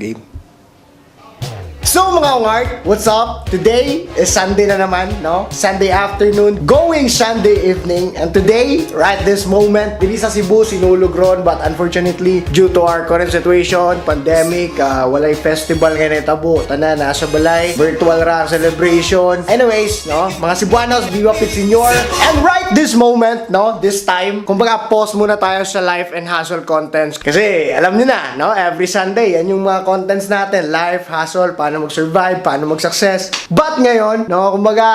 game. So mga ungart, what's up? Today is Sunday na naman, no? Sunday afternoon, going Sunday evening. And today, right this moment, dili sa Cebu, sinulog ron. But unfortunately, due to our current situation, pandemic, uh, walay festival ngayon tabo. Tanan, nasa balay, virtual ra celebration. Anyways, no? Mga Cebuanos, Viva Pit Senior. And right this moment, no? This time, kumbaga pause muna tayo sa life and hustle contents. Kasi, alam niyo na, no? Every Sunday, yan yung mga contents natin. Life, hustle, paano mag-survive, paano mag-success. But ngayon, no, kumbaga,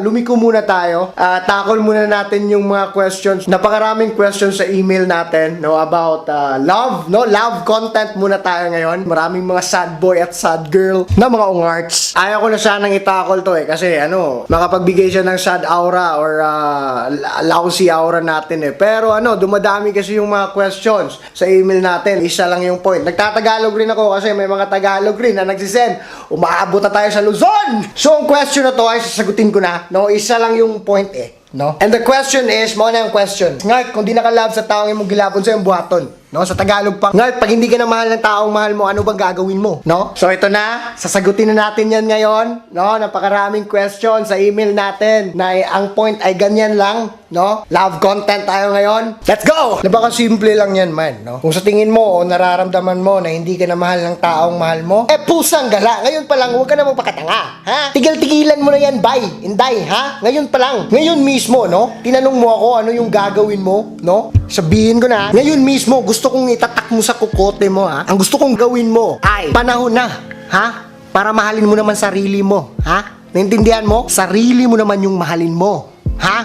lumiko muna tayo. Ah, tackle muna natin yung mga questions. Napakaraming questions sa email natin, no, about ah, love, no? Love content muna tayo ngayon. Maraming mga sad boy at sad girl na mga ungarts. Ayaw ko na sanang i-tackle to eh, kasi ano, makapagbigay siya ng sad aura or ah, lousy aura natin eh. Pero ano, dumadami kasi yung mga questions sa email natin. Isa lang yung point. Nagtatagalog rin ako kasi may mga Tagalog rin na nagsisend. Umaabot na tayo sa Luzon! So, ang question na to ay sasagutin ko na. No, isa lang yung point eh. No? And the question is, mo na yung question. Nga, kung di nakalab sa taong imong gilapon sa yung buhaton. No? Sa Tagalog pa. Nga, pag hindi ka na mahal ng taong mahal mo, ano bang gagawin mo? No? So, ito na. Sasagutin na natin yan ngayon. No? Napakaraming question sa email natin na eh, ang point ay ganyan lang. No? Love content tayo ngayon. Let's go! Napaka simple lang yan, man. No? Kung sa tingin mo o nararamdaman mo na hindi ka na mahal ng taong mahal mo, eh pusang gala. Ngayon pa lang, huwag ka na magpakatanga. Ha? Tigil-tigilan mo na yan, bay. Inday, ha? Ngayon pa lang. Ngayon mismo, no? Tinanong mo ako ano yung gagawin mo, no? Sabihin ko na, ngayon mismo, gusto kong itatak mo sa kukote mo, ha? Ang gusto kong gawin mo ay, panahon na, ha? Para mahalin mo naman sarili mo, ha? Naintindihan mo? Sarili mo naman yung mahalin mo.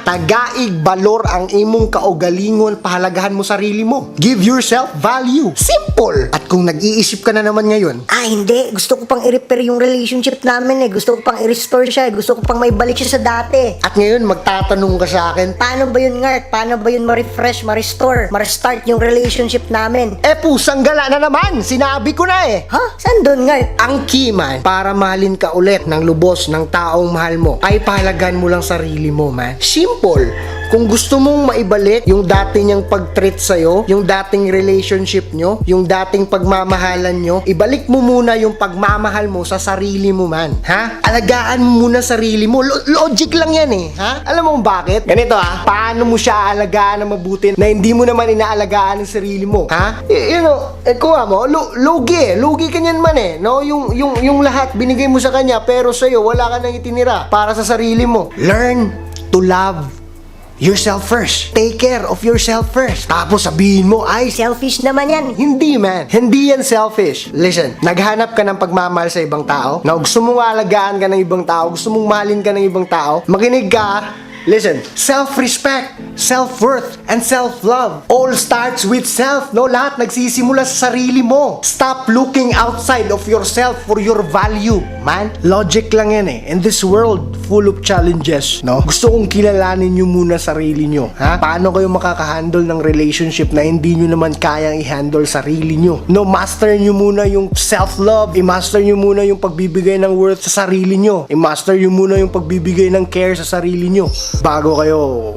Tagaig balor ang imong kaugalingon, pahalagahan mo sarili mo. Give yourself value. Simple. At kung nag-iisip ka na naman ngayon, Ah, hindi. Gusto ko pang i-repair yung relationship namin eh. Gusto ko pang i-restore siya eh. Gusto ko pang may balik siya sa dati. at ngayon magtatanong ka sa akin, Paano ba yun, Ngart? Paano ba yun ma-refresh, ma-restore, ma-restart yung relationship namin? eh pusang gala na naman, sinabi ko na eh. Ha? Saan doon, Ngart? Ang key man, para mahalin ka ulit ng lubos ng taong mahal mo, ay pahalagahan mo lang sarili mo, man. Simple. Kung gusto mong maibalik yung dati niyang pag-treat sa'yo, yung dating relationship nyo, yung dating pagmamahalan nyo, ibalik mo muna yung pagmamahal mo sa sarili mo man. Ha? Alagaan mo muna sarili mo. Lo- logic lang yan eh. Ha? Alam mo bakit? Ganito ah, paano mo siya alagaan na mabuti na hindi mo naman inaalagaan ang sarili mo? Ha? Y- you know, eh, kuha mo, lu- lugi eh. Lugi ka niyan man eh. No? Yung, yung, yung lahat binigay mo sa kanya pero sa'yo wala ka nang itinira para sa sarili mo. Learn to love yourself first. Take care of yourself first. Tapos sabihin mo, ay, Selfish naman yan. hindi man. Hindi yan selfish. Listen, naghanap ka ng pagmamahal sa ibang tao. Na gusto mong alagaan ka ng ibang tao, gusto mong mahalin ka ng ibang tao, makinig ka. Listen, self-respect, self-worth, and self-love all starts with self, no? Lahat nagsisimula sa sarili mo. Stop looking outside of yourself for your value, man. Logic lang yan eh. In this world full of challenges, no? Gusto kong kilalanin nyo muna sarili nyo, ha? Paano kayo makakahandle ng relationship na hindi nyo naman kayang i-handle sarili nyo? No, master nyo muna yung self-love, i-master nyo muna yung pagbibigay ng worth sa sarili nyo, i-master nyo muna yung pagbibigay ng care sa sarili nyo. Bago kayo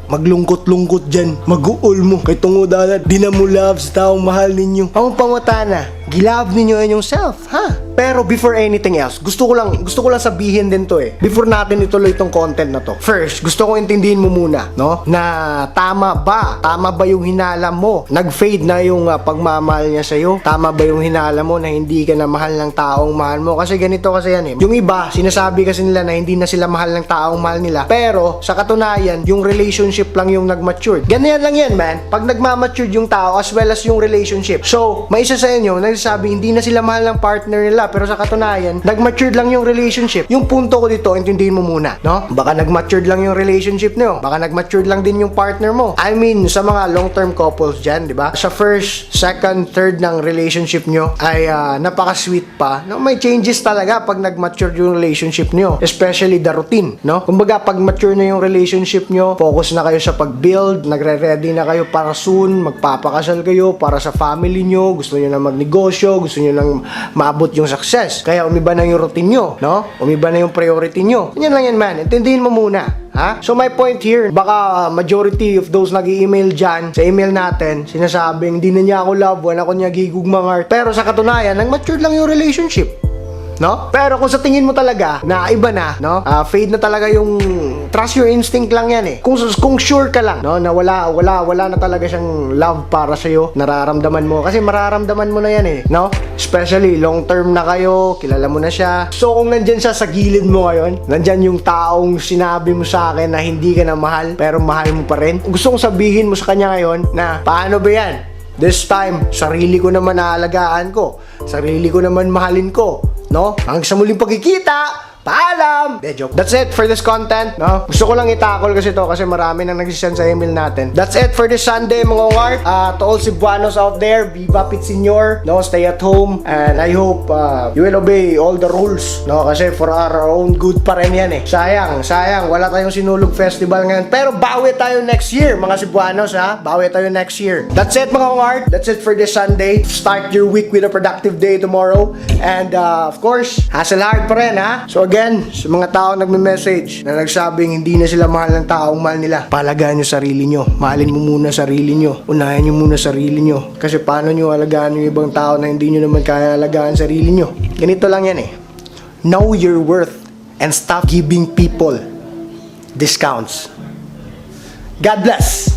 maglungkot-lungkot dyan, mag-uol mo, kay tungod alat, di na mo love sa taong mahal ninyo. Ang pangutana, gilove ninyo yung self, ha? Pero before anything else, gusto ko lang gusto ko lang sabihin din to eh. Before natin ituloy itong content na to. First, gusto ko intindihin mo muna, no? Na tama ba? Tama ba yung hinala mo? Nag-fade na yung ah, pagmamahal niya sa iyo? Tama ba yung hinala mo na hindi ka na mahal ng taong mahal mo? Kasi ganito kasi yan eh. Yung iba, sinasabi kasi nila na hindi na sila mahal ng taong mahal nila. Pero sa katunayan, yung relationship lang yung nag-mature. Ganyan lang yan, man. Pag nagmamature yung tao as well as yung relationship. So, may isa sa inyo nagsasabi hindi na sila mahal ng partner nila pero sa katunayan, nag-matured lang yung relationship. Yung punto ko dito, intindihin mo muna, no? Baka nag-matured lang yung relationship nyo. Baka nag-matured lang din yung partner mo. I mean, sa mga long-term couples dyan, di ba? Sa first, second, third ng relationship nyo ay ah, napaka-sweet pa. No? May changes talaga pag nag-mature yung relationship nyo. Especially the routine, no? Kumbaga, pag mature na yung relationship nyo, focus na kayo sa pag-build, nagre-ready na kayo para soon, magpapakasal kayo para sa family nyo, gusto nyo na magnegosyo, gusto nyo nang maabot yung success. Kaya umiba na yung routine nyo, no? Umiba na yung priority nyo. Ganyan lang yan, man. Intindihin mo muna. Ha? So my point here, baka uh, majority of those nag-email dyan sa email natin, sinasabing hindi na niya ako love, wala ko niya gigugmang heart. Pero sa katunayan, nang matured lang yung relationship. No? Pero kung sa tingin mo talaga na iba na, no? Ah, fade na talaga yung trust your instinct lang yan eh. Kung kung sure ka lang, no, na wala wala wala na talaga siyang love para sa iyo, nararamdaman mo kasi mararamdaman mo na yan eh, no? Especially long term na kayo, kilala mo na siya. So kung nandyan siya sa gilid mo ngayon, nandyan yung taong sinabi mo sa akin na hindi ka na mahal, pero mahal mo pa rin. Gusto kong sabihin mo sa kanya ngayon na paano ba yan? This time, sarili ko naman naalagaan ko. Sarili ko naman mahalin ko. No? Hanggang sa muling pagkikita, paalam! De. That's it for this content, no? Gusto ko lang itakol kasi to kasi marami nang nagsisend sa email natin. That's it for this Sunday, mga ungart. Uh, to all Cebuanos out there, Viva Pit Senor, no? Stay at home. And I hope uh, you will obey all the rules, no? Kasi for our own good pa rin yan eh. Sayang, sayang. Wala tayong sinulog festival ngayon. Pero bawi tayo next year, mga Cebuanos, ha? Bawi tayo next year. That's it, mga ungart. That's it for this Sunday. Start your week with a productive day tomorrow. And uh, of course, hustle hard pa rin, ha? So again, sa mga tao nagme-message na nagsabing hindi na sila mahal ng taong mahal nila, palagaan nyo sarili nyo. Mahalin mo muna sarili nyo. Unahin nyo muna sarili nyo. Kasi paano nyo alagaan yung ibang tao na hindi nyo naman kaya alagaan sarili nyo? Ganito lang yan eh. Know your worth and stop giving people discounts. God bless!